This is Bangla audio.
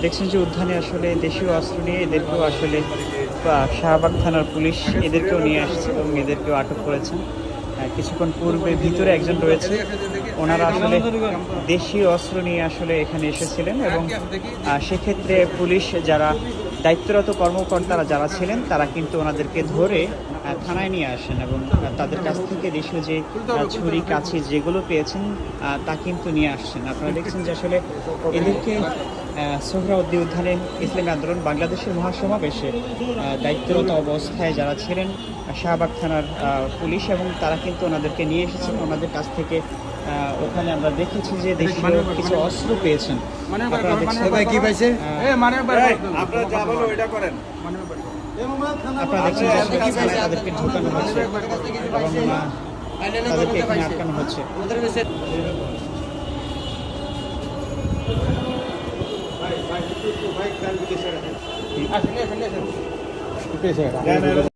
দেখছেন যে উদ্যানে আসলে দেশীয় অস্ত্র নিয়ে এদেরকেও আসলে শাহবাগ থানার পুলিশ এদেরকেও নিয়ে আসছে এবং এদেরকেও আটক করেছেন কিছুক্ষণ পূর্বে ভিতরে একজন রয়েছে। ওনারা আসলে দেশীয় অস্ত্র নিয়ে আসলে এখানে এসেছিলেন এবং সেক্ষেত্রে পুলিশ যারা দায়িত্বরত কর্মকর্তারা যারা ছিলেন তারা কিন্তু ওনাদেরকে ধরে থানায় নিয়ে আসেন এবং তাদের কাছ থেকে দেশীয় যে ছুরি কাছি যেগুলো পেয়েছেন তা কিন্তু নিয়ে আসছেন। আপনারা দেখছেন যে আসলে এদেরকে সোহরাওয়ার্দী উদ্যানে ইসলামী আন্দোলন বাংলাদেশের মহাসমাবেশে দায়িত্বরত অবস্থায় যারা ছিলেন শাহবাগ থানার পুলিশ এবং তারা কিন্তু ওনাদেরকে নিয়ে এসেছেন। ওনাদের কাছ থেকে ওখানে আমরা দেখেছি যে দেশীয় কিছু অস্ত্র পেয়েছেন। আপনারা দেখছেন আপনারা দেখছেন যে আসলে তাদেরকে ঢোকানো হচ্ছে এবং তাদেরকে এখানে আটকানো হচ্ছে। ভাই